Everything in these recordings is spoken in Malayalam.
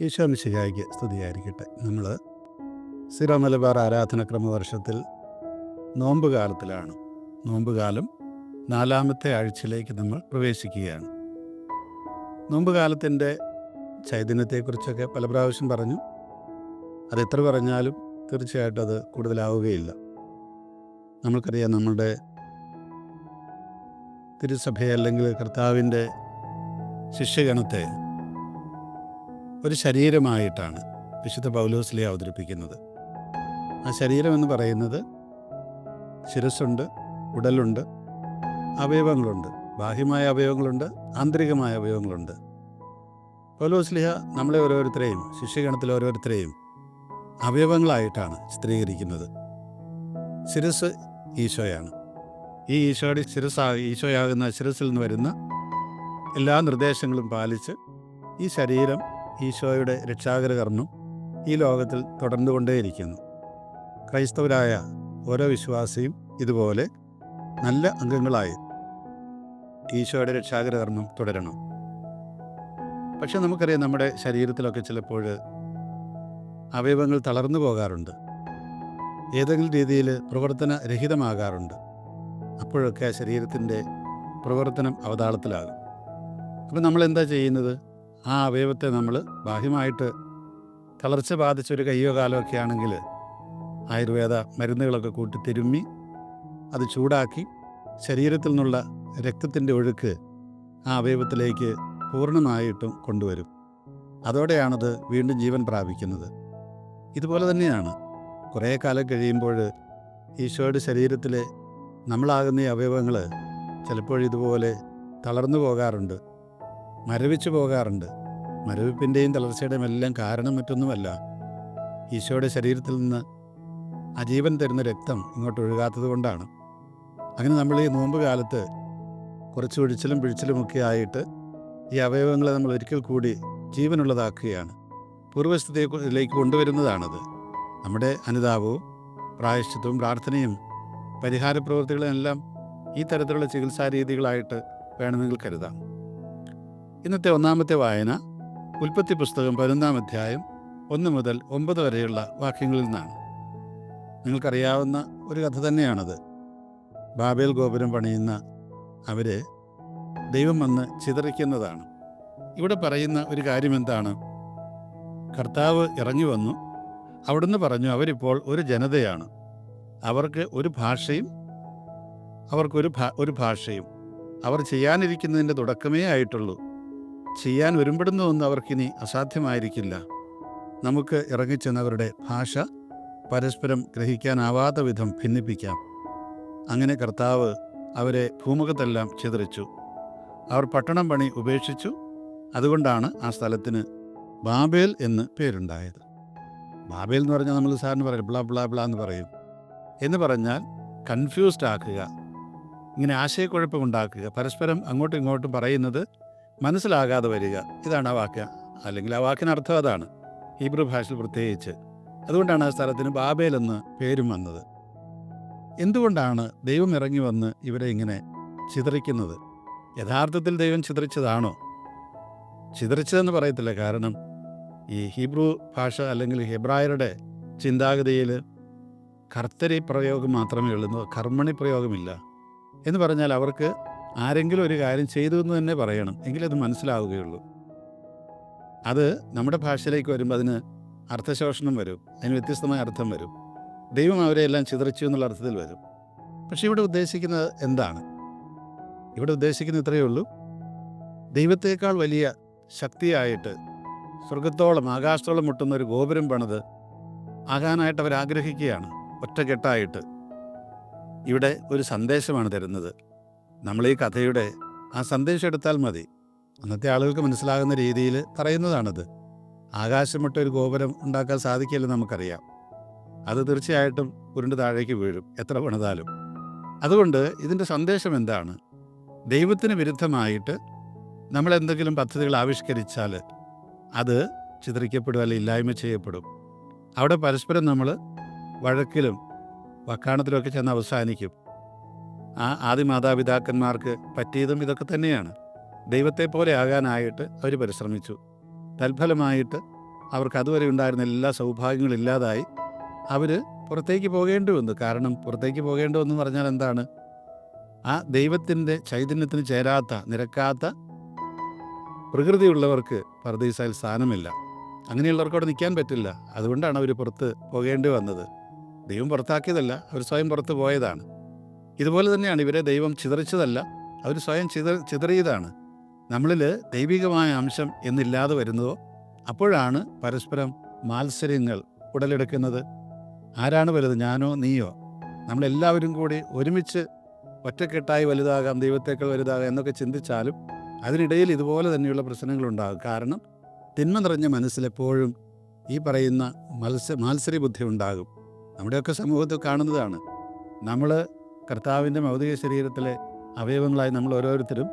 ഈശോ മിശിഹായ്ക്ക് സ്തുതിയായിരിക്കട്ടെ. നമ്മൾ സിറോ മലബാർ ആരാധനക്രമ വർഷത്തിൽ നോമ്പ് കാലത്തിലാണ് നോമ്പ് കാലം നാലാമത്തെ ആഴ്ചയിലേക്ക് നമ്മൾ പ്രവേശിക്കുകയാണ്. നോമ്പ് കാലത്തിന്റെ ചൈതന്യത്തെക്കുറിച്ചൊക്കെ പല പ്രാവശ്യം പറഞ്ഞു. അതെത്ര പറഞ്ഞാലും തീർച്ചയായിട്ടും അത് കൂടുതലാവുകയില്ല. നമ്മൾക്കറിയാം നമ്മളുടെ തിരുസഭയെ അല്ലെങ്കിൽ കർത്താവിന്റെ ശിഷ്യഗണത്തെ ഒരു ശരീരമായിട്ടാണ് വിശുദ്ധ പൗലോസിലെ അവതരിപ്പിക്കുന്നത്. ആ ശരീരം എന്ന് പറയുന്നത് ശിരസ്സുണ്ട് ഉടലുണ്ട് അവയവങ്ങളുണ്ട്. ബാഹ്യമായ അവയവങ്ങളുണ്ട് ആന്തരികമായ അവയവങ്ങളുണ്ട്. പൗലോസ്ലിഹ നമ്മളെ ഓരോരുത്തരെയും ശിഷ്യഗണത്തിൽ ഓരോരുത്തരെയും അവയവങ്ങളായിട്ടാണ് ചിത്രീകരിക്കുന്നത്. ശിരസ് ഈശോയാണ്. ഈ ഈശോയുടെ ശിരസാ ഈശോയാകുന്ന ശിരസിൽ നിന്ന് വരുന്ന എല്ലാ നിർദ്ദേശങ്ങളും പാലിച്ച് ഈ ശരീരം ഈശോയുടെ രക്ഷാകരകർമ്മം ഈ ലോകത്തിൽ തുടർന്നുകൊണ്ടേയിരിക്കുന്നു. ക്രൈസ്തവരായ ഓരോ വിശ്വാസിയും ഇതുപോലെ നല്ല അംഗങ്ങളായി ഈശോയുടെ രക്ഷാകരകർമ്മം തുടരണം. പക്ഷെ നമുക്കറിയാം നമ്മുടെ ശരീരത്തിലൊക്കെ ചിലപ്പോൾ അവയവങ്ങൾ തളർന്നു പോകാറുണ്ട്. ഏതെങ്കിലും രീതിയിൽ പ്രവർത്തന രഹിതമാകാറുണ്ട്. അപ്പോഴൊക്കെ ശരീരത്തിന്റെ പ്രവർത്തനം അവതാളത്തിലാകും. അപ്പോൾ നമ്മൾ എന്താ ചെയ്യുന്നത്? ആ അവയവത്തെ നമ്മൾ ബാഹ്യമായിട്ട് തളർച്ച ബാധിച്ചൊരു കയ്യോ കാലോ ഒക്കെ ആണെങ്കിൽ ആയുർവേദ മരുന്നുകളൊക്കെ കൂട്ടി തിരുമ്മി അത് ചൂടാക്കി ശരീരത്തിൽ നിന്നുള്ള രക്തത്തിന്റെ ഒഴുക്ക് ആ അവയവത്തിലേക്ക് പൂർണമായിട്ടും കൊണ്ടുവരും. അതോടെയാണത് വീണ്ടും ജീവൻ പ്രാപിക്കുന്നത്. ഇതുപോലെ തന്നെയാണ്. കുറേ കാലം കഴിയുമ്പോൾ ഈശോയുടെ ശരീരത്തിലെ നമ്മളാകുന്ന ഈ അവയവങ്ങൾ ചിലപ്പോഴിതുപോലെ തളർന്നു പോകാറുണ്ട്. മരവിച്ചു പോകാറുണ്ട്. മരവിപ്പിന്റെയും തളർച്ചയുടെയും എല്ലാം കാരണം മറ്റൊന്നുമല്ല. ഈശോയുടെ ശരീരത്തിൽ നിന്ന് അജീവൻ തരുന്ന രക്തം ഇങ്ങോട്ട് ഒഴുകാത്തത് കൊണ്ടാണ്. അങ്ങനെ നമ്മൾ ഈ നോമ്പ് കാലത്ത് കുറച്ച് ഒഴിച്ചിലും പിഴിച്ചിലുമൊക്കെ ആയിട്ട് ഈ അവയവങ്ങളെ നമ്മൾ ഒരിക്കൽ കൂടി ജീവനുള്ളതാക്കുകയാണ്. പൂർവസ്ഥിതിയിലേക്ക് കൊണ്ടുവരുന്നതാണത്. നമ്മുടെ അനുതാപവും പ്രായശ്ചിത്വവും പ്രാർത്ഥനയും പരിഹാര പ്രവൃത്തികളെല്ലാം ഈ തരത്തിലുള്ള ചികിത്സാ രീതികളായിട്ട് വേണമെങ്കിൽ കരുതാം. ഇന്നത്തെ ഒന്നാമത്തെ വായന ഉൽപ്പത്തി പുസ്തകം പതിനൊന്നാം അധ്യായം ഒന്ന് മുതൽ ഒമ്പത് വരെയുള്ള വാക്യങ്ങളിൽ നിന്നാണ്. നിങ്ങൾക്കറിയാവുന്ന ഒരു കഥ തന്നെയാണത്. ബാബേൽ ഗോപുരം പണിയുന്ന അവരെ ദൈവം വന്ന് ചിതറിക്കുന്നതാണ്. ഇവിടെ പറയുന്ന ഒരു കാര്യം എന്താണ്? കർത്താവ് ഇറങ്ങി വന്നു. അവിടുന്ന് പറഞ്ഞു അവരിപ്പോൾ ഒരു ജനതയാണ്. അവർക്ക് ഒരു ഭാഷയും അവർക്കൊരു ഭാ ഒരു ഭാഷയും. അവർ ചെയ്യാനിരിക്കുന്നതിന്റെ തുടക്കമേ ആയിട്ടുള്ളൂ. ചെയ്യാൻ വരുമ്പോഴുന്നതൊന്നും അവർക്കിനി അസാധ്യമായിരിക്കില്ല. നമുക്ക് ഇറങ്ങിച്ചെന്നവരുടെ ഭാഷ പരസ്പരം ഗ്രഹിക്കാനാവാത്ത വിധം ഭിന്നിപ്പിക്കാം. അങ്ങനെ കർത്താവ് അവരെ ഭൂമുഖത്തെല്ലാം ചിതറിച്ചു. അവർ പട്ടണം പണി ഉപേക്ഷിച്ചു. അതുകൊണ്ടാണ് ആ സ്ഥലത്തിന് ബാബേൽ എന്ന് പേരുണ്ടായത്. ബാബേൽ എന്ന് പറഞ്ഞാൽ നമ്മൾ സാറിന് പറയും ബ്ലാ ബ്ലാ ബ്ലാ എന്ന് പറയും. എന്ന് പറഞ്ഞാൽ കൺഫ്യൂസ്ഡ് ആക്കുക ഇങ്ങനെ ആശയക്കുഴപ്പമുണ്ടാക്കുക പരസ്പരം അങ്ങോട്ടും ഇങ്ങോട്ടും പറയുന്നത് മനസ്സിലാകാതെ വരിക. ഇതാണ് ആ വാക്യ. അല്ലെങ്കിൽ ആ വാക്കിന് അർത്ഥം അതാണ്. ഹീബ്രു ഭാഷയിൽ പ്രത്യേകിച്ച്. അതുകൊണ്ടാണ് ആ സ്ഥലത്തിന് ബാബേൽ എന്ന് പേരും വന്നത്. എന്തുകൊണ്ടാണ് ദൈവം ഇറങ്ങി വന്ന് ഇവരെ ഇങ്ങനെ ചിതറിക്കുന്നത്? യഥാർത്ഥത്തിൽ ദൈവം ചിതറിച്ചതാണോ? ചിതറിച്ചതെന്ന് പറയത്തില്ല. കാരണം ഈ ഹീബ്രു ഭാഷ അല്ലെങ്കിൽ ഹെബ്രായരുടെ ചിന്താഗതിയിൽ കർത്തരി പ്രയോഗം മാത്രമേ ഉള്ളൂ. കർമ്മണി പ്രയോഗമില്ല. എന്ന് പറഞ്ഞാൽ അവർക്ക് ആരെങ്കിലും ഒരു കാര്യം ചെയ്തു എന്ന് തന്നെ പറയണം. എങ്കിലേ അത് മനസ്സിലാവുകയുള്ളൂ. അത് നമ്മുടെ ഭാഷയിലേക്ക് വരുമ്പോൾ അതിന് അർത്ഥശോഷണം വരും. അതിന് വ്യത്യസ്തമായ അർത്ഥം വരും. ദൈവം അവരെ എല്ലാം ചിതറിച്ചു എന്നുള്ള അർത്ഥത്തിൽ വരും. പക്ഷേ ഇവിടെ ഉദ്ദേശിക്കുന്നത് എന്താണ്? ഇവിടെ ഉദ്ദേശിക്കുന്നത് ഇത്രയേ ഉള്ളൂ. ദൈവത്തേക്കാൾ വലിയ ശക്തിയായിട്ട് സ്വർഗത്തോളം ആകാശത്തോളം മുട്ടുന്ന ഒരു ഗോപുരം പണിത് ആകാനായിട്ട് അവർ ആഗ്രഹിക്കുകയാണ് ഒറ്റക്കെട്ടായിട്ട്. ഇവിടെ ഒരു സന്ദേശമാണ് തരുന്നത്. നമ്മൾ ഈ കഥയുടെ ആ സന്ദേശം എടുത്താൽ മതി. അന്നത്തെ ആളുകൾക്ക് മനസ്സിലാകുന്ന രീതിയിൽ പറയുന്നതാണത്. ആകാശമിട്ട ഒരു ഗോപുരം ഉണ്ടാക്കാൻ സാധിക്കില്ല നമുക്കറിയാം. അത് തീർച്ചയായിട്ടും ഉരുണ്ട് താഴേക്ക് വീഴും എത്ര പണിതാലും അതുകൊണ്ട് ഇതിന്റെ സന്ദേശം എന്താണ്? ദൈവത്തിന് വിരുദ്ധമായിട്ട് നമ്മൾ എന്തെങ്കിലും പദ്ധതികൾ ആവിഷ്കരിച്ചാൽ അത് ചിത്രിക്കപ്പെടും അല്ലെങ്കിൽ ഇല്ലായ്മ ചെയ്യപ്പെടും. അവിടെ പരസ്പരം നമ്മൾ വഴക്കിലും വക്കാണത്തിലൊക്കെ ചെന്ന് അവസാനിക്കും. ആ ആദ്യ മാതാപിതാക്കന്മാർക്ക് പറ്റിയതും ഇതൊക്കെ തന്നെയാണ്. ദൈവത്തെ പോലെ ആകാനായിട്ട് അവർ പരിശ്രമിച്ചു. തൽഫലമായിട്ട് അവർക്ക് അതുവരെ ഉണ്ടായിരുന്ന എല്ലാ സൗഭാഗ്യങ്ങളും ഇല്ലാതായി അവർ പുറത്തേക്ക് പോകേണ്ടി വന്നു കാരണം പുറത്തേക്ക് പോകേണ്ടി വന്നു എന്ന് പറഞ്ഞാൽ എന്താണ്? ആ ദൈവത്തിന്റെ ചൈതന്യത്തിന് ചേരാത്ത നിരക്കാത്ത പ്രകൃതിയുള്ളവർക്ക് പർദീസായിൽ സ്ഥാനമില്ല. അങ്ങനെയുള്ളവർക്ക് അവിടെ നിൽക്കാൻ പറ്റില്ല. അതുകൊണ്ടാണ് അവർ പുറത്ത് പോകേണ്ടി വന്നത്. ദൈവം പുറത്താക്കിയതല്ല അവർ സ്വയം പുറത്ത് പോയതാണ്. ഇതുപോലെ തന്നെയാണ് ഇവരെ ദൈവം ചിതറിച്ചതല്ല അവർ സ്വയം ചിത ചിതറിയതാണ്. നമ്മളിൽ ദൈവികമായ അംശം എന്നില്ലാതെ വരുന്നതോ അപ്പോഴാണ് പരസ്പരം മാത്സര്യങ്ങൾ ഉടലെടുക്കുന്നത്. ആരാണ് വലുത് ഞാനോ നീയോ? നമ്മളെല്ലാവരും കൂടി ഒരുമിച്ച് ഒറ്റക്കെട്ടായി വലുതാകാം ദൈവത്തേക്കാൾ വലുതാകാം എന്നൊക്കെ ചിന്തിച്ചാലും അതിനിടയിൽ ഇതുപോലെ തന്നെയുള്ള പ്രശ്നങ്ങളുണ്ടാകും. കാരണം തിന്മ നിറഞ്ഞ മനസ്സിലെപ്പോഴും ഈ പറയുന്ന മത്സ മാത്സര്യ ബുദ്ധി ഉണ്ടാകും. നമ്മുടെയൊക്കെ സമൂഹത്തിൽ കാണുന്നതാണ്. നമ്മൾ കർത്താവിന്റെ ഭൗതിക ശരീരത്തിലെ അവയവങ്ങളായി നമ്മൾ ഓരോരുത്തരും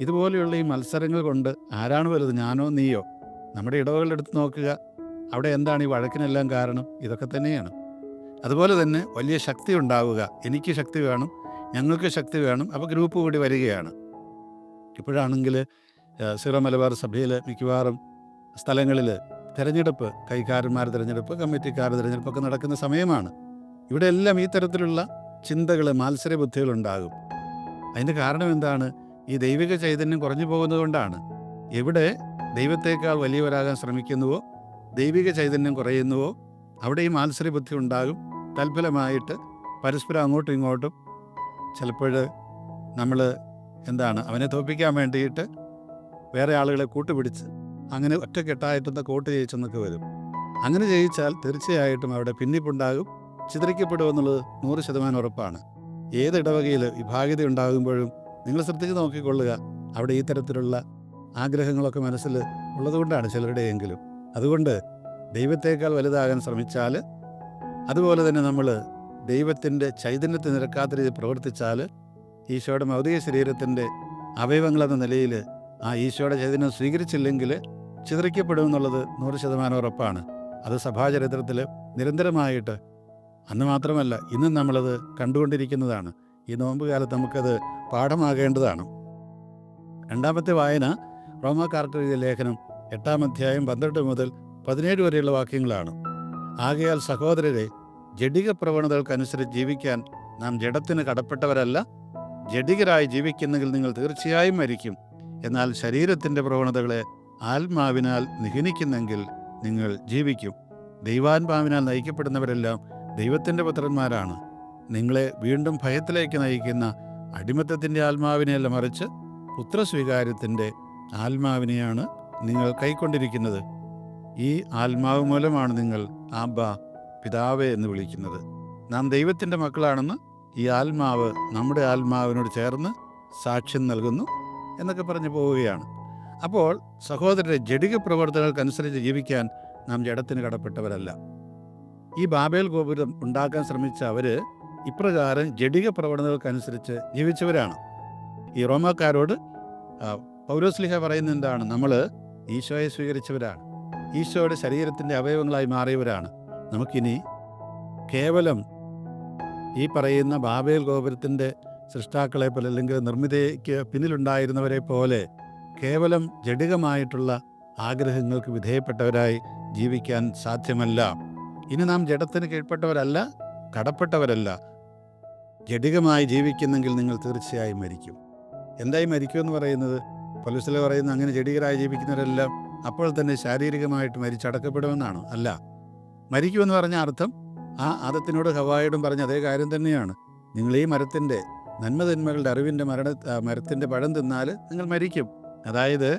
ഇതുപോലെയുള്ള ഈ മത്സരങ്ങൾ കൊണ്ട് ആരാണ് വലുത് ഞാനോ നീയോ? നമ്മുടെ ഇടവകളെടുത്ത് നോക്കുക. അവിടെ എന്താണ് ഈ വഴക്കിനെല്ലാം കാരണം? ഇതൊക്കെ തന്നെയാണ്. അതുപോലെ തന്നെ വലിയ ശക്തി ഉണ്ടാവുക. എനിക്ക് ശക്തി വേണം ഞങ്ങൾക്ക് ശക്തി വേണം അപ്പോൾ ഗ്രൂപ്പ് കൂടി വരികയാണ്. ഇപ്പോഴാണെങ്കിൽ സിറോ മലബാർ സഭയിൽ മിക്കവാറും സ്ഥലങ്ങളിൽ തിരഞ്ഞെടുപ്പ് കൈക്കാരന്മാർ തിരഞ്ഞെടുപ്പ് കമ്മിറ്റിക്കാർ തിരഞ്ഞെടുപ്പൊക്കെ നടക്കുന്ന സമയമാണ്. ഇവിടെ എല്ലാം ഈ തരത്തിലുള്ള ചിന്തകൾ ബുദ്ധികൾ ഉണ്ടാകും അതിന്റെ കാരണം എന്താണ്? ഈ ദൈവിക ചൈതന്യം കുറഞ്ഞു പോകുന്നതുകൊണ്ടാണ് എവിടെ ദൈവത്തേക്കാൾ വലിയവരാകാൻ ശ്രമിക്കുന്നുവോ ദൈവിക ചൈതന്യം കുറയുന്നുവോ അവിടെ ഈ മാത്സര്യ ബുദ്ധി ഉണ്ടാകും. തൽഫലമായിട്ട് പരസ്പരം അങ്ങോട്ടും ഇങ്ങോട്ടും ചിലപ്പോൾ നമ്മൾ എന്താണ് അവനെ തോൽപ്പിക്കാൻ വേണ്ടിയിട്ട് വേറെ ആളുകളെ കൂട്ടുപിടിച്ച് അങ്ങനെ ഒറ്റക്കെട്ടായിട്ടൊന്ന് കോട്ട് ജയിച്ചെന്നൊക്കെ വരും. അങ്ങനെ ജയിച്ചാൽ തീർച്ചയായിട്ടും അവിടെ ഭിന്നിപ്പുണ്ടാകും. ചിതറിക്കപ്പെടുമെന്നുള്ളത് നൂറ് ശതമാനം ഉറപ്പാണ്. ഏത് ഇടവകയിൽ വിഭാഗ്യത ഉണ്ടാകുമ്പോഴും നിങ്ങൾ ശ്രദ്ധിച്ച് നോക്കിക്കൊള്ളുക. അവിടെ ഈ തരത്തിലുള്ള ആഗ്രഹങ്ങളൊക്കെ മനസ്സിൽ ഉള്ളതുകൊണ്ടാണ് ചിലരുടെയെങ്കിലും. അതുകൊണ്ട് ദൈവത്തേക്കാൾ വലുതാകാൻ ശ്രമിച്ചാൽ അതുപോലെ തന്നെ നമ്മൾ ദൈവത്തിന്റെ ചൈതന്യത്തെ നിരക്കാത്ത രീതിയിൽ പ്രവർത്തിച്ചാൽ ഈശോയുടെ ഭൗതിക ശരീരത്തിന്റെ അവയവങ്ങളെന്ന നിലയിൽ ആ ഈശോയുടെ ചൈതന്യം സ്വീകരിച്ചില്ലെങ്കിൽ ചിതറിക്കപ്പെടുമെന്നുള്ളത് നൂറ് ശതമാനം ഉറപ്പാണ്. അത് സഭാചരിത്രത്തിൽ നിരന്തരമായിട്ട് അന്ന് മാത്രമല്ല ഇന്നും നമ്മളത് കണ്ടുകൊണ്ടിരിക്കുന്നതാണ്. ഈ നോമ്പ് കാലത്ത് നമുക്കത് പാഠമാകേണ്ടതാണ്. രണ്ടാമത്തെ വായന റോമാക്കാർക്ക് എഴുതിയ ലേഖനം എട്ടാം അധ്യായം പന്ത്രണ്ട് മുതൽ പതിനേഴ് വരെയുള്ള വാക്യങ്ങളാണ്. ആകയാൽ സഹോദരരെ ജഡിക പ്രവണതകൾക്കനുസരിച്ച് ജീവിക്കാൻ നാം ജഡത്തിന് കടപ്പെട്ടവരല്ല ജഡികരായി ജീവിക്കുന്നെങ്കിൽ നിങ്ങൾ തീർച്ചയായും മരിക്കും. എന്നാൽ ശരീരത്തിന്റെ പ്രവണതകളെ ആത്മാവിനാൽ നിഹനിക്കുന്നെങ്കിൽ നിങ്ങൾ ജീവിക്കും. ദൈവാത്മാവിനാൽ നയിക്കപ്പെടുന്നവരെല്ലാം ദൈവത്തിന്റെ പുത്രന്മാരാണ്. നിങ്ങളെ വീണ്ടും ഭയത്തിലേക്ക് നയിക്കുന്ന അടിമത്തത്തിന്റെ ആത്മാവിനെയല്ല മറിച്ച് പുത്രസ്വീകാര്യത്തിന്റെ ആത്മാവിനെയാണ് നിങ്ങൾ കൈക്കൊണ്ടിരിക്കുന്നത്. ഈ ആത്മാവ് മൂലമാണ് നിങ്ങൾ ആബ പിതാവേ എന്ന് വിളിക്കുന്നത്. നാം ദൈവത്തിന്റെ മക്കളാണെന്ന് ഈ ആത്മാവ് നമ്മുടെ ആത്മാവിനോട് ചേർന്ന് സാക്ഷ്യം നൽകുന്നു എന്നൊക്കെ പറഞ്ഞു പോവുകയാണ്. അപ്പോൾ സഹോദരരെ ജഡിക പ്രവർത്തനങ്ങൾക്കനുസരിച്ച് ജീവിക്കാൻ നാം ജഡത്തിന് കടപ്പെട്ടവരല്ല. ഈ ബാബേൽ ഗോപുരം ഉണ്ടാക്കാൻ ശ്രമിച്ച അവർ ഇപ്രകാരം ജഡിക പ്രവണതകൾക്കനുസരിച്ച് ജീവിച്ചവരാണ്. ഈ റോമാക്കാരോട് പൗരോസ്ലിഹ പറയുന്ന എന്താണ്? നമ്മൾ ഈശോയെ സ്വീകരിച്ചവരാണ്. ഈശോയുടെ ശരീരത്തിന്റെ അവയവങ്ങളായി മാറിയവരാണ്. നമുക്കിനി കേവലം ഈ പറയുന്ന ബാബേൽ ഗോപുരത്തിന്റെ സൃഷ്ടാക്കളെ പോലെ അല്ലെങ്കിൽ നിർമ്മിതയ്ക്ക് പിന്നിലുണ്ടായിരുന്നവരെ പോലെ കേവലം ജഡികമായിട്ടുള്ള ആഗ്രഹങ്ങൾക്ക് വിധേയപ്പെട്ടവരായി ജീവിക്കാൻ സാധ്യമല്ല. ഇനി നാം ജഡത്തിന് കീഴ്പ്പെട്ടവരല്ല കടപ്പെട്ടവരല്ല. ജഡികമായി ജീവിക്കുന്നെങ്കിൽ നിങ്ങൾ തീർച്ചയായും മരിക്കും. എന്തായി മരിക്കും എന്ന് പറയുന്നത്? പൊലീസിൽ പറയുന്ന അങ്ങനെ ജഡികരായി ജീവിക്കുന്നവരെല്ലാം അപ്പോൾ തന്നെ ശാരീരികമായിട്ട് മരിച്ചടക്കപ്പെടുമെന്നാണ് അല്ല മരിക്കുമെന്ന് പറഞ്ഞ അർത്ഥം ആ ആദത്തിനോട് ഹവായോടും പറഞ്ഞ അതേ കാര്യം തന്നെയാണ്. നിങ്ങൾ ഈ മരത്തിന്റെ നന്മതിന്മകളുടെ അറിവിന്റെ മരണ മരത്തിന്റെ പഴം തിന്നാൽ നിങ്ങൾ മരിക്കും. അതായത്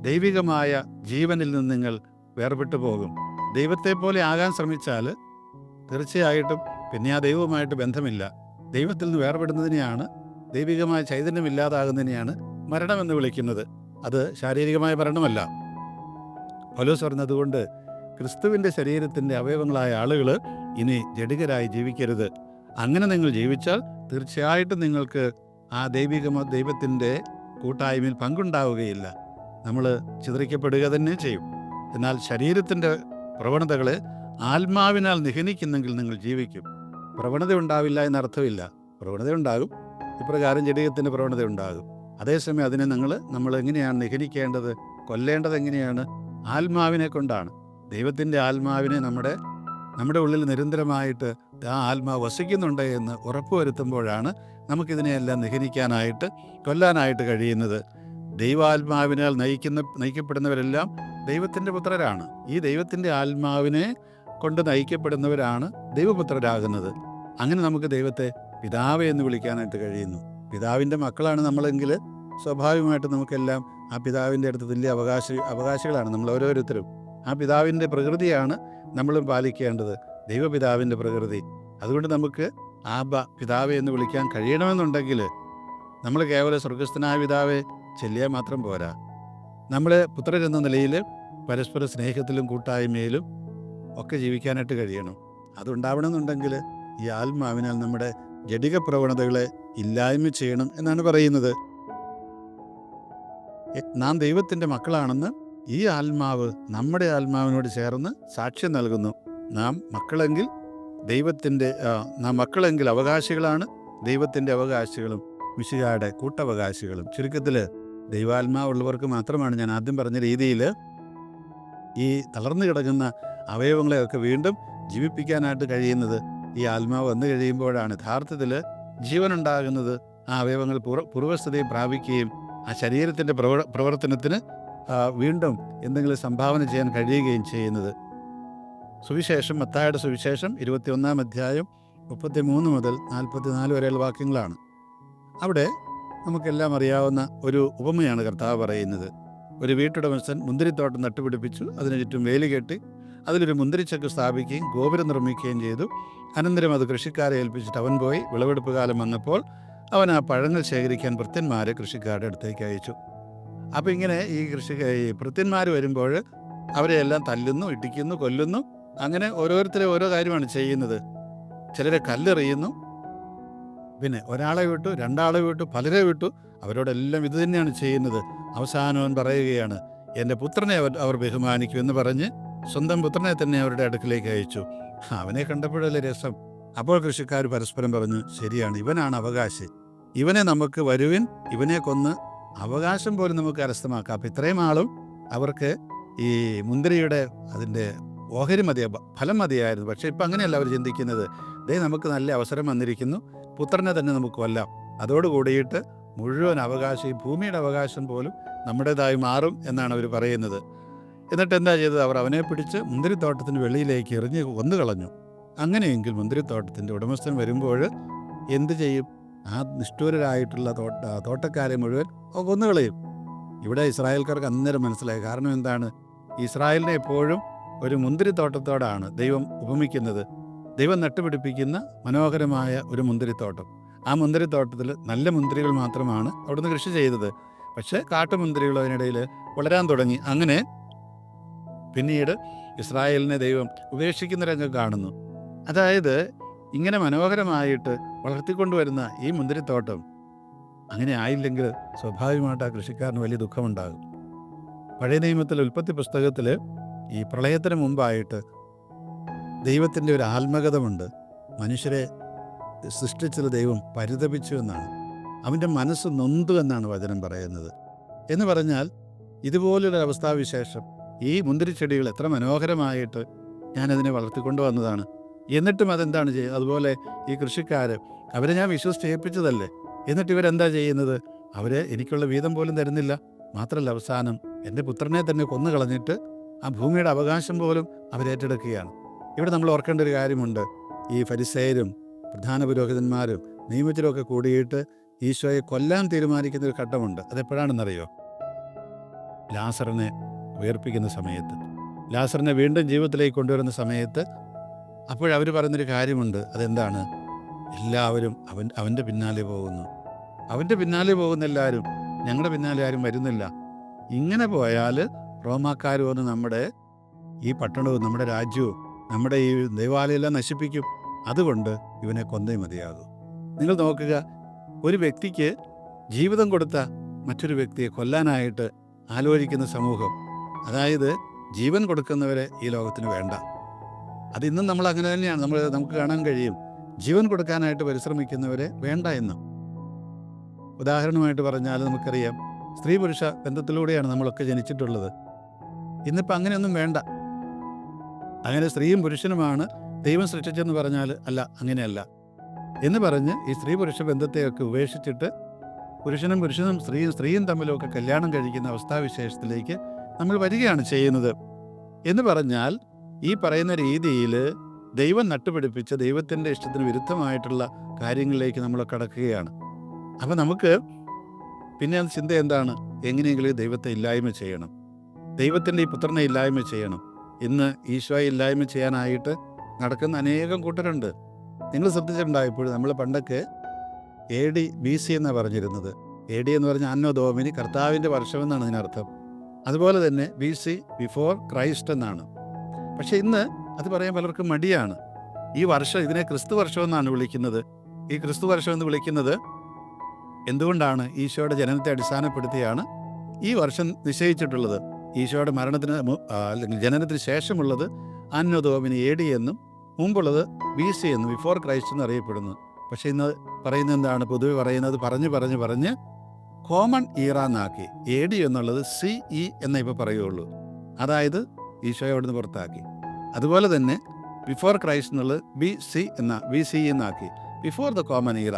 ദൈവികമായ ജീവനിൽ നിന്ന് നിങ്ങൾ വേർപെട്ടു പോകും ദൈവത്തെ പോലെ ആകാൻ ശ്രമിച്ചാൽ തീർച്ചയായിട്ടും പിന്നെ ആ ദൈവവുമായിട്ട് ബന്ധമില്ല. ദൈവത്തിൽ നിന്ന് വേർപെടുന്നതിനെയാണ് ദൈവികമായ ചൈതന്യം ഇല്ലാതാകുന്നതിനെയാണ് മരണമെന്ന് വിളിക്കുന്നത്. അത് ശാരീരികമായ മരണമല്ല. പൗലോസ് പറഞ്ഞതുകൊണ്ട് ക്രിസ്തുവിന്റെ ശരീരത്തിന്റെ അവയവങ്ങളായ ആളുകൾ ഇനി ജഡികരായി ജീവിക്കരുത്. അങ്ങനെ നിങ്ങൾ ജീവിച്ചാൽ തീർച്ചയായിട്ടും നിങ്ങൾക്ക് ആ ദൈവിക ദൈവത്തിന്റെ കൂട്ടായ്മയിൽ പങ്കുണ്ടാവുകയില്ല. നമ്മൾ ചിതറിക്കപ്പെടുക തന്നെ ചെയ്യും. എന്നാൽ ശരീരത്തിന്റെ പ്രവണതകളെ ആത്മാവിനാൽ നിഹനിക്കുന്നെങ്കിൽ നിങ്ങൾ ജീവിക്കും. പ്രവണത ഉണ്ടാവില്ല എന്നർത്ഥമില്ല. പ്രവണത ഉണ്ടാകും ഇപ്രകാരം ജഡികത്തിന്റെ പ്രവണത ഉണ്ടാകും അതേസമയം അതിനെ നിങ്ങൾ നമ്മൾ എങ്ങനെയാണ് നിഹനിക്കേണ്ടത് കൊല്ലേണ്ടത് എങ്ങനെയാണ്? ആത്മാവിനെ കൊണ്ടാണ്. ദൈവത്തിന്റെ ആത്മാവിനെ നമ്മുടെ നമ്മുടെ ഉള്ളിൽ നിരന്തരമായിട്ട് ആ ആത്മാവ് വസിക്കുന്നുണ്ട് എന്ന് ഉറപ്പുവരുത്തുമ്പോഴാണ് നമുക്കിതിനെയെല്ലാം നിഹനിക്കാനായിട്ട് കൊല്ലാനായിട്ട് കഴിയുന്നത്. ദൈവാത്മാവിനാൽ നയിക്കുന്ന നയിക്കപ്പെടുന്നവരെല്ലാം ദൈവത്തിന്റെ പുത്രരാണ്. ഈ ദൈവത്തിന്റെ ആത്മാവിനെ കൊണ്ട് നയിക്കപ്പെടുന്നവരാണ് ദൈവപുത്രരാകുന്നത്. അങ്ങനെ നമുക്ക് ദൈവത്തെ പിതാവ് എന്ന് വിളിക്കാനായിട്ട് കഴിയുന്നു. പിതാവിന്റെ മക്കളാണ് നമ്മളെങ്കിൽ സ്വാഭാവികമായിട്ട് നമുക്കെല്ലാം ആ പിതാവിന്റെ അടുത്ത് തുല്യ അവകാശ അവകാശികളാണ് നമ്മൾ ഓരോരുത്തരും. ആ പിതാവിന്റെ പ്രകൃതിയാണ് നമ്മൾ പാലിക്കേണ്ടത്. ദൈവപിതാവിന്റെ പ്രകൃതി. അതുകൊണ്ട് നമുക്ക് ആ പിതാവെ എന്ന് വിളിക്കാൻ കഴിയണമെന്നുണ്ടെങ്കിൽ നമ്മൾ കേവലം സ്വർഗസ്ഥനായ പിതാവെ ചെല്ലിയാൽ മാത്രം പോരാ. നമ്മൾ പുത്രരെന്ന നിലയിൽ പരസ്പര സ്നേഹത്തിലും കൂട്ടായ്മയിലും ഒക്കെ ജീവിക്കാനായിട്ട് കഴിയണം. അതുണ്ടാവണമെന്നുണ്ടെങ്കിൽ ഈ ആത്മാവിനാൽ നമ്മുടെ ജടിക പ്രവണതകളെ ഇല്ലായ്മ ചെയ്യണം എന്നാണ് പറയുന്നത്. നാം ദൈവത്തിന്റെ മക്കളാണെന്ന് ഈ ആത്മാവ് നമ്മുടെ ആത്മാവിനോട് ചേർന്ന് സാക്ഷ്യം നൽകുന്നു. നാം മക്കളെങ്കിൽ ദൈവത്തിന്റെ നാം മക്കളെങ്കിൽ അവകാശികളാണ്. ദൈവത്തിന്റെ അവകാശികളും വിശുകാരുടെ കൂട്ടവകാശികളും. ചുരുക്കത്തിൽ ദൈവാത്മാവുള്ളവർക്ക് മാത്രമാണ് ഞാൻ ആദ്യം പറഞ്ഞ രീതിയിൽ ഈ തളർന്നു കിടക്കുന്ന അവയവങ്ങളെയൊക്കെ വീണ്ടും ജീവിപ്പിക്കാനായിട്ട് കഴിയുന്നത് ഈ ആത്മാവ് വന്നു കഴിയുമ്പോഴാണ്. യഥാർത്ഥത്തിൽ ജീവനുണ്ടാകുന്നത് ആ അവയവങ്ങൾ പൂർവ പൂർവസ്ഥതയെ പ്രാപിക്കുകയും ആ ശരീരത്തിന്റെ പ്രവ പ്രവർത്തനത്തിന് വീണ്ടും എന്തെങ്കിലും സംഭാവന ചെയ്യാൻ കഴിയുകയും ചെയ്യുന്നത്. സുവിശേഷം മത്തായുടെ സുവിശേഷം ഇരുപത്തിയൊന്നാം അധ്യായം മുപ്പത്തി മൂന്ന് മുതൽ നാൽപ്പത്തിനാല് വരെയുള്ള വാക്യങ്ങളാണ്. അവിടെ നമുക്കെല്ലാം അറിയാവുന്ന ഒരു ഉപമയാണ് കർത്താവ് പറയുന്നത്. ഒരു വീട്ടുടമസ്ഥൻ മുന്തിരിത്തോട്ടം നട്ടുപിടിപ്പിച്ചു. അതിനു ചുറ്റും വേലി കെട്ടി അതിലൊരു മുന്തിരിച്ചക്ക് സ്ഥാപിക്കുകയും ഗോപുരം നിർമ്മിക്കുകയും ചെയ്തു. അനന്തരം അത് കൃഷിക്കാരെ ഏൽപ്പിച്ചിട്ട് അവൻ പോയി. വിളവെടുപ്പ് കാലം വന്നപ്പോൾ അവൻ ആ പഴങ്ങൾ ശേഖരിക്കാൻ വൃത്യന്മാരെ കൃഷിക്കാരുടെ അടുത്തേക്ക് അയച്ചു. അപ്പോൾ ഇങ്ങനെ ഈ കൃഷി ഈ ഭൃത്യന്മാർ വരുമ്പോൾ അവരെ എല്ലാം തല്ലുന്നു ഇടിക്കുന്നു കൊല്ലുന്നു. അങ്ങനെ ഓരോരുത്തരെ ഓരോ കാര്യമാണ് ചെയ്യുന്നത്. ചിലരെ കല്ലെറിയുന്നു. പിന്നെ ഒരാളെ വിട്ടു രണ്ടാളെ വിട്ടു പലരെ വിട്ടു. അവരോടെല്ലാം ഇത് തന്നെയാണ് ചെയ്യുന്നത്. അവസാനം അവൻ പറയുകയാണ് എന്റെ പുത്രനെ അവർ അവർ ബഹുമാനിക്കും എന്ന് പറഞ്ഞ് സ്വന്തം പുത്രനെ തന്നെ അവരുടെ അടുക്കിലേക്ക് അയച്ചു. അവനെ കണ്ടപ്പോഴല്ലേ രസം. അപ്പോൾ കൃഷിക്കാർ പരസ്പരം പറഞ്ഞു ശരിയാണ് ഇവനാണ് അവകാശി. ഇവനെ നമുക്ക് വരുവിൻ ഇവനെ കൊന്ന് അവകാശം പോലും നമുക്ക് കരസ്ഥമാക്കാം. അപ്പം ഇത്രയും ആളും അവർക്ക് ഈ മുന്തിരിയുടെ അതിന്റെ ഓഹരി മതിയ ഫലം മതിയായിരുന്നു. പക്ഷേ ഇപ്പം അങ്ങനെയല്ല അവർ ചിന്തിക്കുന്നത്. ദേ നമുക്ക് നല്ല അവസരം വന്നിരിക്കുന്നു. പുത്രനെ തന്നെ നമുക്ക് കൊല്ലാം. അതോടുകൂടിയിട്ട് മുഴുവൻ അവകാശം ഈ ഭൂമിയുടെ അവകാശം പോലും നമ്മുടേതായി മാറും എന്നാണ് അവർ പറയുന്നത്. എന്നിട്ട് എന്താ ചെയ്തത്? അവർ അവനെ പിടിച്ച് മുന്തിരിത്തോട്ടത്തിന് വെളിയിലേക്ക് എറിഞ്ഞ് കൊന്നു കളഞ്ഞു. അങ്ങനെയെങ്കിൽ മുന്തിരിത്തോട്ടത്തിന്റെ ഉടമസ്ഥൻ വരുമ്പോൾ എന്ത് ചെയ്യും? ആ നിഷ്ഠൂരരായിട്ടുള്ള തോട്ട തോട്ടക്കാരെ മുഴുവൻ കൊന്നു കളയും. ഇവിടെ ഇസ്രായേൽക്കാർക്ക് അന്നേരം മനസ്സിലായി. കാരണം എന്താണ്? ഇസ്രായേലിനെ എപ്പോഴും ഒരു മുന്തിരിത്തോട്ടത്തോടാണ് ദൈവം ഉപമിക്കുന്നത്. ദൈവം നട്ടുപിടിപ്പിക്കുന്ന മനോഹരമായ ഒരു മുന്തിരിത്തോട്ടം. ആ മുന്തിരിത്തോട്ടത്തിൽ നല്ല മുന്തിരികൾ മാത്രമാണ് അവിടുന്ന് കൃഷി ചെയ്തത്. പക്ഷേ കാട്ടുമുന്തിരികൾ അതിനിടയിൽ വളരാൻ തുടങ്ങി. അങ്ങനെ പിന്നീട് ഇസ്രായേലിനെ ദൈവം ഉപേക്ഷിക്കുന്ന രംഗം കാണുന്നു. അതായത് ഇങ്ങനെ മനോഹരമായിട്ട് വളർത്തിക്കൊണ്ടുവരുന്ന ഈ മുന്തിരിത്തോട്ടം അങ്ങനെ ആയില്ലെങ്കിൽ സ്വാഭാവികമായിട്ട് ആ കൃഷിക്കാരന് വലിയ ദുഃഖമുണ്ടാകും. പഴയ നിയമത്തിലെ ഉൽപ്പത്തി പുസ്തകത്തിൽ ഈ പ്രളയത്തിന് മുമ്പായിട്ട് ദൈവത്തിന്റെ ഒരു ആത്മകഥമുണ്ട് മനുഷ്യരെ സൃഷ്ടിച്ചത് ദൈവം പരിതപിച്ചു എന്നാണ്. അവന്റെ മനസ്സ് നൊന്തു എന്നാണ് വചനം പറയുന്നത്. എന്ന് പറഞ്ഞാൽ ഇതുപോലൊരു അവസ്ഥാവിശേഷം ഈ മുന്തിരിച്ചെടികൾ എത്ര മനോഹരമായിട്ട് ഞാനതിനെ വളർത്തിക്കൊണ്ടു വന്നതാണ്. എന്നിട്ടും അതെന്താണ് ചെയ്യുന്നത് അതുപോലെ ഈ കൃഷിക്കാർ അവരെ ഞാൻ വിശ്വസിച്ച് ഏൽപ്പിച്ചതല്ലേ എന്നിട്ട് ഇവരെന്താ ചെയ്യുന്നത്? അവർ എനിക്കുള്ള വീതം പോലും തരുന്നില്ല. മാത്രമല്ല അവസാനം എന്റെ പുത്രനെ തന്നെ കൊന്നു കളഞ്ഞിട്ട് ആ ഭൂമിയുടെ അവകാശം പോലും അവരേറ്റെടുക്കുകയാണ്. ഇവിടെ നമ്മൾ ഓർക്കേണ്ട ഒരു കാര്യമുണ്ട്. ഈ ഫരിസേരും പ്രധാന പുരോഹിതന്മാരും നിയമത്തിലുമൊക്കെ കൂടിയിട്ട് ഈശോയെ കൊല്ലാൻ തീരുമാനിക്കുന്ന ഒരു ഘട്ടമുണ്ട്. അതെപ്പോഴാണെന്നറിയോ? ലാസറിനെ ഉയർപ്പിക്കുന്ന സമയത്ത്. ലാസറിനെ വീണ്ടും ജീവിതത്തിലേക്ക് കൊണ്ടുവരുന്ന സമയത്ത് അപ്പോഴവർ പറയുന്നൊരു കാര്യമുണ്ട്. അതെന്താണ്? എല്ലാവരും അവൻ അവന്റെ പിന്നാലെ പോകുന്നു. അവന്റെ പിന്നാലെ പോകുന്ന എല്ലാവരും ഞങ്ങളുടെ പിന്നാലെ ആരും വരുന്നില്ല. ഇങ്ങനെ പോയാൽ റോമാക്കാർ വന്ന് നമ്മുടെ ഈ പട്ടണവും നമ്മുടെ രാജ്യവും നമ്മുടെ ഈ ദൈവാലയമെല്ലാം നശിപ്പിക്കും. അതുകൊണ്ട് ഇവനെ കൊന്നേ മതിയാകൂ. നിങ്ങൾ നോക്കുക ഒരു വ്യക്തിക്ക് ജീവിതം കൊടുത്ത മറ്റൊരു വ്യക്തിയെ കൊല്ലാനായിട്ട് ആലോചിക്കുന്ന സമൂഹം അതായത് ജീവൻ കൊടുക്കുന്നവരെ ഈ ലോകത്തിന് വേണ്ട. അത് ഇന്നും നമ്മൾ അങ്ങനെ തന്നെയാണ്. നമ്മൾ നമുക്ക് കാണാൻ കഴിയും. ജീവൻ കൊടുക്കാനായിട്ട് പരിശ്രമിക്കുന്നവരെ വേണ്ട എന്ന്. ഉദാഹരണമായിട്ട് പറഞ്ഞാൽ നമുക്കറിയാം സ്ത്രീ പുരുഷ ബന്ധത്തിലൂടെയാണ് നമ്മളൊക്കെ ജനിച്ചിട്ടുള്ളത്. ഇന്നിപ്പോൾ അങ്ങനെയൊന്നും വേണ്ട. അങ്ങനെ സ്ത്രീയും പുരുഷനുമാണ് ദൈവം സൃഷ്ടിച്ചെന്ന് പറഞ്ഞാൽ അല്ല അങ്ങനെയല്ല. എന്ന് പറഞ്ഞ് ഈ സ്ത്രീ പുരുഷ ബന്ധത്തെയൊക്കെ ഉപേക്ഷിച്ചിട്ട് പുരുഷനും പുരുഷനും സ്ത്രീയും സ്ത്രീയും തമ്മിലൊക്കെ കല്യാണം കഴിക്കുന്ന അവസ്ഥാവിശേഷത്തിലേക്ക് നമ്മൾ വരികയാണ് ചെയ്യുന്നത്. എന്ന് പറഞ്ഞാൽ ഈ പറയുന്ന രീതിയിൽ ദൈവം നട്ടുപിടിപ്പിച്ച ദൈവത്തിന്റെ ഇഷ്ടത്തിന് വിരുദ്ധമായിട്ടുള്ള കാര്യങ്ങളിലേക്ക് നമ്മൾ കടക്കുകയാണ്. അപ്പം നമുക്ക് പിന്നെ അത് ചിന്ത എന്താണ്? എങ്ങനെയെങ്കിലും ദൈവത്തെ ഇല്ലായ്മ ചെയ്യണം. ദൈവത്തിന്റെ ഈ പുത്രനെ ഇല്ലായ്മ ചെയ്യണം. ഇന്ന് ഈശോയെ ഇല്ലായ്മ ചെയ്യാനായിട്ട് നടക്കുന്ന അനേകം കൂട്ടരുണ്ട്. നിങ്ങൾ ശ്രദ്ധിച്ചിട്ടുണ്ടായപ്പോഴും നമ്മൾ പണ്ടൊക്കെ എ ഡി ബി സി എന്നാണ് പറഞ്ഞിരുന്നത്. എ ഡി എന്ന് പറഞ്ഞാൽ അന്നോ ദോമിനി കർത്താവിന്റെ വർഷമെന്നാണ് ഇതിനർത്ഥം അതുപോലെ തന്നെ ബി സി ബിഫോർ ക്രൈസ്റ്റ് എന്നാണ്. പക്ഷെ ഇന്ന് അത് പറയാൻ പലർക്കും മടിയാണ്. ഈ വർഷം ഇതിനെ ക്രിസ്തു വർഷം എന്നാണ് വിളിക്കുന്നത്. ഈ ക്രിസ്തു വർഷം എന്ന് വിളിക്കുന്നത് എന്തുകൊണ്ടാണ്? ഈശോയുടെ ജനനത്തെ അടിസ്ഥാനപ്പെടുത്തിയാണ് ഈ വർഷം നിശ്ചയിച്ചിട്ടുള്ളത്. ഈശോയുടെ മരണത്തിന് അല്ലെങ്കിൽ ജനനത്തിന് ശേഷമുള്ളത് അന്നോദോമിനി ഡി എന്നും മുമ്പുള്ളത് ബി സി എന്ന് ബിഫോർ ക്രൈസ്റ്റ് എന്ന് അറിയപ്പെടുന്നു. പക്ഷേ ഇന്ന് പറയുന്നത് എന്താണ്? പൊതുവെ പറയുന്നത് പറഞ്ഞ് പറഞ്ഞ് പറഞ്ഞ് കോമൺ ഈറ എന്നാക്കി എ ഡി എന്നുള്ളത് സി ഇ എന്നേ ഇപ്പോൾ പറയുള്ളൂ അതായത് ഈശോയെ അവിടുന്ന് പുറത്താക്കി. അതുപോലെ തന്നെ ബിഫോർ ക്രൈസ്റ്റ് എന്നുള്ളത് ബി സി എന്ന ബി സി എന്നാക്കി. Before the common era.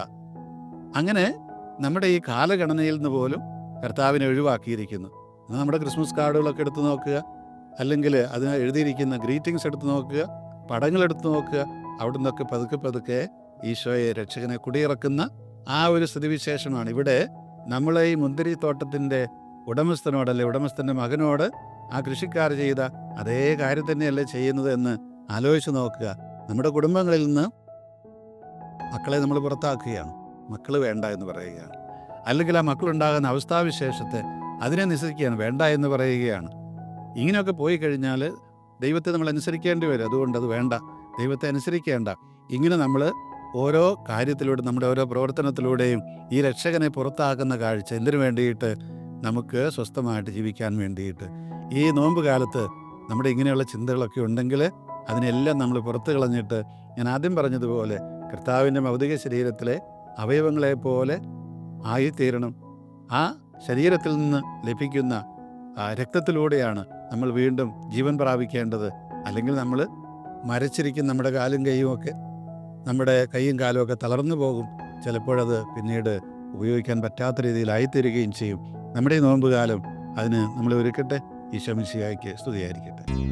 അങ്ങനെ നമ്മുടെ ഈ കാലഗണനയിൽ നിന്ന് പോലും കർത്താവിനെ ഒഴിവാക്കിയിരിക്കുന്നു. നമ്മുടെ ക്രിസ്മസ് കാർഡുകളൊക്കെ എടുത്ത് നോക്കുക. അല്ലെങ്കിൽ അതിന് എഴുതിയിരിക്കുന്ന ഗ്രീറ്റിങ്സ് എടുത്ത് നോക്കുക. പടങ്ങൾ എടുത്ത് നോക്കുക. അവിടെ നിന്നൊക്കെ പതുക്കെ പതുക്കെ ഈശോയെ രക്ഷകനെ കുടിയിറക്കുന്ന ആ ഒരു സ്ഥിതിവിശേഷമാണ്. ഇവിടെ നമ്മളെ ഈ മുന്തിരി തോട്ടത്തിന്റെ ഉടമസ്ഥനോടല്ലേ ഉടമസ്ഥന്റെ മകനോട് ആ കൃഷിക്കാർ ചെയ്ത അതേ കാര്യം തന്നെയല്ലേ ചെയ്യുന്നത് എന്ന് ആലോചിച്ച് നോക്കുക. നമ്മുടെ കുടുംബങ്ങളിൽ നിന്ന് മക്കളെ നമ്മൾ പുറത്താക്കുകയാണ്. മക്കൾ വേണ്ട എന്ന് പറയുകയാണ്. അല്ലെങ്കിൽ ആ മക്കളുണ്ടാകുന്ന അവസ്ഥാവിശേഷത്തെ അതിനെ നിശ്ചയിക്കുകയാണ് വേണ്ട എന്ന് പറയുകയാണ്. ഇങ്ങനെയൊക്കെ പോയി കഴിഞ്ഞാൽ ദൈവത്തെ നമ്മൾ അനുസരിക്കേണ്ടി വരും. അതുകൊണ്ട് അത് വേണ്ട. ദൈവത്തെ അനുസരിക്കേണ്ട. ഇങ്ങനെ നമ്മൾ ഓരോ കാര്യത്തിലൂടെ നമ്മുടെ ഓരോ പ്രവർത്തനത്തിലൂടെയും ഈ രക്ഷകനെ പുറത്താക്കുന്ന കാഴ്ച എന്തിനു വേണ്ടിയിട്ട്? നമുക്ക് സ്വസ്ഥമായിട്ട് ജീവിക്കാൻ വേണ്ടിയിട്ട്. ഈ നോമ്പ് കാലത്ത് നമ്മുടെ ഇങ്ങനെയുള്ള ചിന്തകളൊക്കെ ഉണ്ടെങ്കിൽ അതിനെല്ലാം നമ്മൾ പുറത്ത് കളഞ്ഞിട്ട് ഞാൻ ആദ്യം പറഞ്ഞതുപോലെ കർത്താവിന്റെ ഭൗതിക ശരീരത്തിലെ അവയവങ്ങളെപ്പോലെ ആയിത്തീരണം. ആ ശരീരത്തിൽ നിന്ന് ലഭിക്കുന്ന രക്തത്തിലൂടെയാണ് നമ്മൾ വീണ്ടും ജീവൻ പ്രാപിക്കേണ്ടത്. അല്ലെങ്കിൽ നമ്മൾ മരച്ചിരിക്കും നമ്മുടെ കാലും കൈയും ഒക്കെ നമ്മുടെ കൈയും കാലും ഒക്കെ തളർന്നു പോകും. ചിലപ്പോഴത് പിന്നീട് ഉപയോഗിക്കാൻ പറ്റാത്ത രീതിയിലായിത്തീരുകയും ചെയ്യും. നമ്മുടെ ഈ നോമ്പുകാലം അതിന് നമ്മൾ ഒരുക്കട്ടെ. ഈശോ മിശിയായിക്ക് സ്തുതിയായിരിക്കട്ടെ.